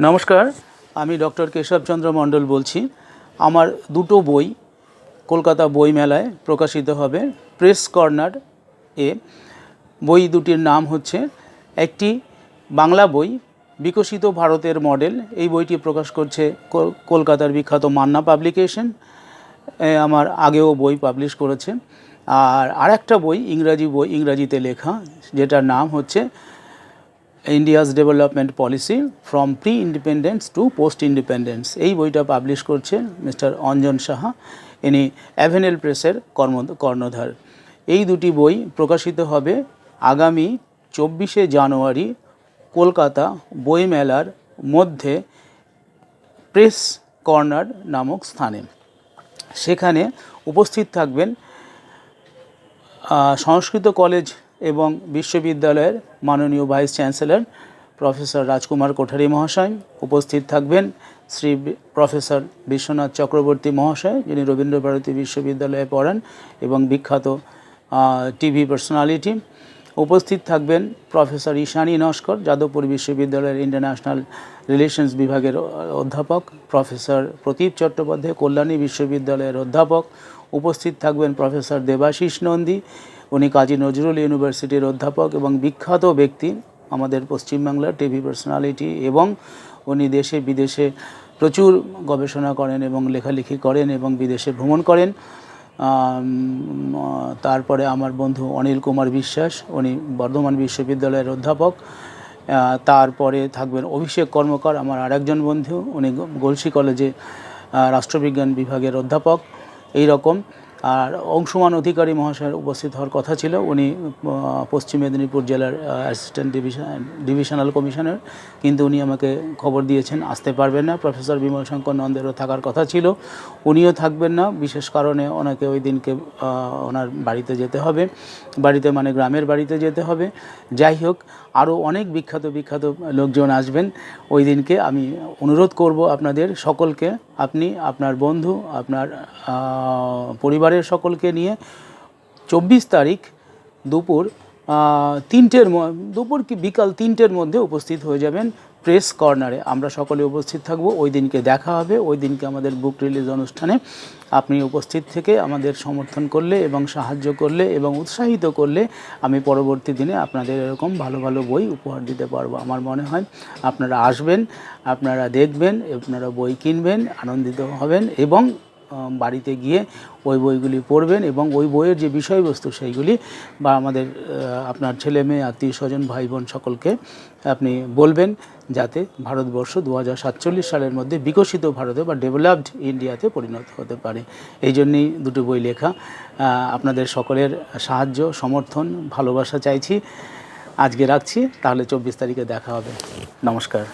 নমস্কার। আমি ডক্টর কেশবচন্দ্র মণ্ডল বলছি। আমার দুটো বই কলকাতা বই মেলায় প্রকাশিত হবে, প্রেস কর্নার এ। বই দুটির নাম হচ্ছে, একটি বাংলা বই, বিকশিত ভারতের মডেল। এই বইটি প্রকাশ করছে কল- কলকাতার বিখ্যাত মান্না পাবলিকেশন। আমার আগেও বই পাবলিশ করেছে। আর আরেকটা বই, ইংরাজি বই, ইংরাজিতে লেখা, যেটার নাম হচ্ছে India's development policy from pre independence to post independence এই বইটা পাবলিশ করছেন মিস্টার অঞ্জন সাহা, ইনি অ্যাভেনেল প্রেসের কর্ম কর্ণধার। এই দুটি বই প্রকাশিত হবে আগামী চব্বিশে জানুয়ারি কলকাতা বইমেলার মধ্যে প্রেস কর্নার নামক স্থানে। সেখানে উপস্থিত থাকবেন সংস্কৃত কলেজ এবং বিশ্ববিদ্যালয়ের মাননীয় vice chancellor professor Rajkumar Kothari মহাশয় উপস্থিত থাকবেন। শ্রী প্রফেসর বিশ্বনাথ চক্রবর্তী মহাশয়, যিনি রবীন্দ্রভারতী বিশ্ববিদ্যালয়ে পড়ান এবং বিখ্যাত টিভি পার্সোনালিটি উপস্থিত থাকবেন প্রফেসর ঈশানী নস্কর, যাদবপুর বিশ্ববিদ্যালয়ের ইন্টারন্যাশনাল রিলেশনস বিভাগের অধ্যাপক। প্রফেসর প্রদীপ চট্টোপাধ্যায়, কল্যাণী বিশ্ববিদ্যালয়ের অধ্যাপক। উপস্থিত থাকবেন প্রফেসর দেবাশিস নন্দী উনি কাজী নজরুল ইউনিভার্সিটির অধ্যাপক এবং বিখ্যাত ব্যক্তি আমাদের পশ্চিমবাংলার টিভি পার্সোনালিটি এবং উনি দেশে বিদেশে প্রচুর গবেষণা করেন এবং লেখালেখি করেন এবং বিদেশে ভ্রমণ করেন। তারপরে আমার বন্ধু অনিল কুমার বিশ্বাস, উনি বর্ধমান বিশ্ববিদ্যালয়ের অধ্যাপক। তারপরে থাকবেন অভিষেক কর্মকার, আমার আরেকজন বন্ধু, উনি গলসি কলেজে রাষ্ট্রবিজ্ঞান বিভাগের অধ্যাপক। এই রকম আর অংশুমান অধিকারী মহাশয়ের উপস্থিত হওয়ার কথা ছিল। উনি পশ্চিম মেদিনীপুর জেলার অ্যাসিস্ট্যান্ট ডিভিশন ডিভিশনাল কমিশনার কিন্তু উনি আমাকে খবর দিয়েছেন, আসতে পারবেন না। প্রফেসর বিমল শঙ্কর নন্দেরও থাকার কথা ছিল। উনিও থাকবেন না, বিশেষ কারণে ওনাকে ওই দিনকে ওনার বাড়িতে যেতে হবে। বাড়িতে মানে গ্রামের বাড়িতে যেতে হবে। যাই হোক আরও অনেক বিখ্যাত বিখ্যাত লোকজন আসবেন। ওই দিনকে আমি অনুরোধ করব আপনাদের সকলকে। আপনি, আপনার বন্ধু, আপনার পরিবারের সকলকে নিয়ে চব্বিশ তারিখ দুপুর তিনটের দুপুর কি বিকাল তিনটের মধ্যে উপস্থিত হয়ে যাবেন। প্রেস কর্নারে আমরা সকলে উপস্থিত থাকব। ওই দিনকে দেখা হবে। ওই দিনকে আমাদের বুক রিলিজ অনুষ্ঠানে আপনি উপস্থিত থেকে আমাদের সমর্থন করলে এবং সাহায্য করলে এবং উৎসাহিত করলে আমি পরবর্তী দিনে আপনাদের এরকম ভালো ভালো বই উপহার দিতে পারব। আমার মনে হয় আপনারা আসবেন, আপনারা দেখবেন, আপনারা বই কিনবেন, আনন্দিত হবেন এবং বাড়িতে গিয়ে ওই বইগুলি পড়বেন এবং ওই বইয়ের যে বিষয়বস্তু সেইগুলি বা আমাদের আপনার ছেলে মেয়ে, আত্মীয় স্বজন ভাই বোন সকলকে আপনি বলবেন যাতে ভারতবর্ষ দু হাজার সাতচল্লিশ সালের মধ্যে বিকশিত ভারতে বা ডেভেলপড ইন্ডিয়াতে পরিণত হতে পারে। এই জন্যেই দুটো বই লেখা। আপনাদের সকলের সাহায্য, সমর্থন, ভালোবাসা চাইছি। আজকে রাখছি। তাহলে চব্বিশ তারিখে দেখা হবে। নমস্কার।